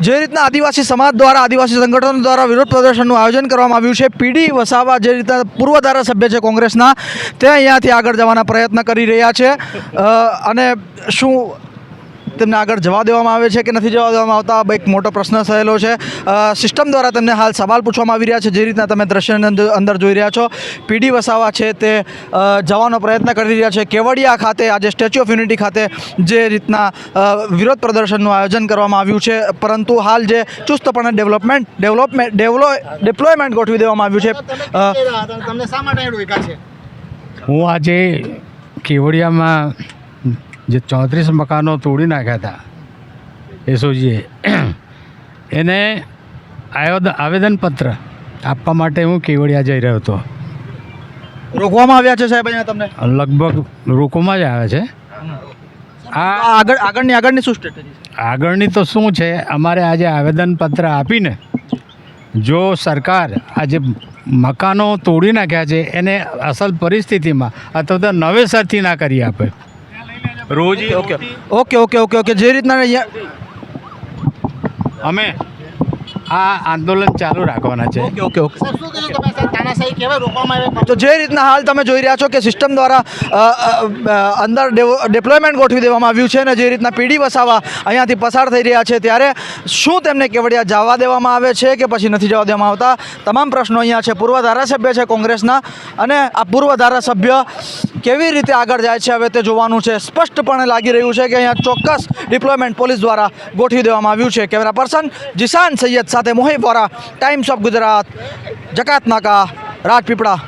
જે રીતના આદિવાસી સમાજ દ્વારા, આદિવાસી સંગઠનો દ્વારા વિરોધ પ્રદર્શનનું આયોજન કરવામાં આવ્યું છે. પીડી વસાવા જે રીતના પૂર્વ ધારાસભ્ય છે કોંગ્રેસના, તે અહીંયાથી આગળ જવાના પ્રયત્ન કરી રહ્યા છે. અને શું તેમને આગળ જવા દેવામાં આવે છે કે નથી જવા દેવામાં આવતા? એક મોટો પ્રશ્ન થયેલો છે. સિસ્ટમ દ્વારા તેમને હાલ સવાલ પૂછવામાં આવી રહ્યા છે. જે રીતના તમે દ્રશ્યની અંદર અંદર જોઈ રહ્યા છો પીડી વસાવા છે તે જવાનો પ્રયત્ન કરી રહ્યા છે. કેવડિયા ખાતે આજે સ્ટેચ્યુ ઓફ યુનિટી ખાતે જે રીતના વિરોધ પ્રદર્શનનું આયોજન કરવામાં આવ્યું છે. પરંતુ હાલ જે ચુસ્તપણે ડેવલપમેન્ટ ડેવલપમેન્ટ ડેવલો ડિપ્લોયમેન્ટ ગોઠવી દેવામાં આવ્યું છે? હું આજે કેવડિયામાં જે ચોત્રીસ મકાનો તોડી નાખ્યા હતા. એસઓજીએ એને આયોદ આવેદનપત્ર આપવા માટે હું કેવડિયા જઈ રહ્યો હતો. રોકવામાં આવ્યા છે સાહેબ અહીંયા તમને? લગભગ રોકવામાં જ આવે છે. આ આગળ આગળની આગળની શું સ્ટ્રેટેજી આગળની તો શું છે? અમારે આજે આવેદનપત્ર આપીને જો સરકાર આજે મકાનો તોડી નાખ્યા છે એને અસલ પરિસ્થિતિમાં અથવા તો નવેસરથી ના કરી આપે. રોજી okay okay. Okay okay okay જે રીતના અહીંયા અમે આ આંદોલન ચાલુ રાખવાના છે. Okay okay okay. તો જે રીતના હાલ તમે જોઈ રહ્યા છો કે સિસ્ટમ દ્વારા અંદર ડિપ્લોયમેન્ટ ગોઠવી દેવામાં આવ્યું છે અને જે રીતના પીડી વસાવા અહીંયાથી પસાર થઈ રહ્યા છે, ત્યારે શું તેમને કેવડિયા જવા દેવામાં આવે છે કે પછી નથી જવા દેવામાં આવતા? તમામ પ્રશ્નો અહીંયા છે. પૂર્વ ધારાસભ્ય છે કોંગ્રેસના અને આ પૂર્વ ધારાસભ્ય કેવી રીતે આગળ જાય છે? હવે તે જોવાનું છે. સ્પષ્ટપણે લાગી રહ્યું છે કે અહીંયા ચોક્કસ ડિપ્લોયમેન્ટ પોલીસ દ્વારા ગોઠવી દેવામાં આવ્યું છે. કેમેરા પર્સન જીસાન સૈયદ સાથે મોહિબ વોરા ટાઈમ્સ ઓફ ગુજરાત જકાત નાકા રાજપીપળા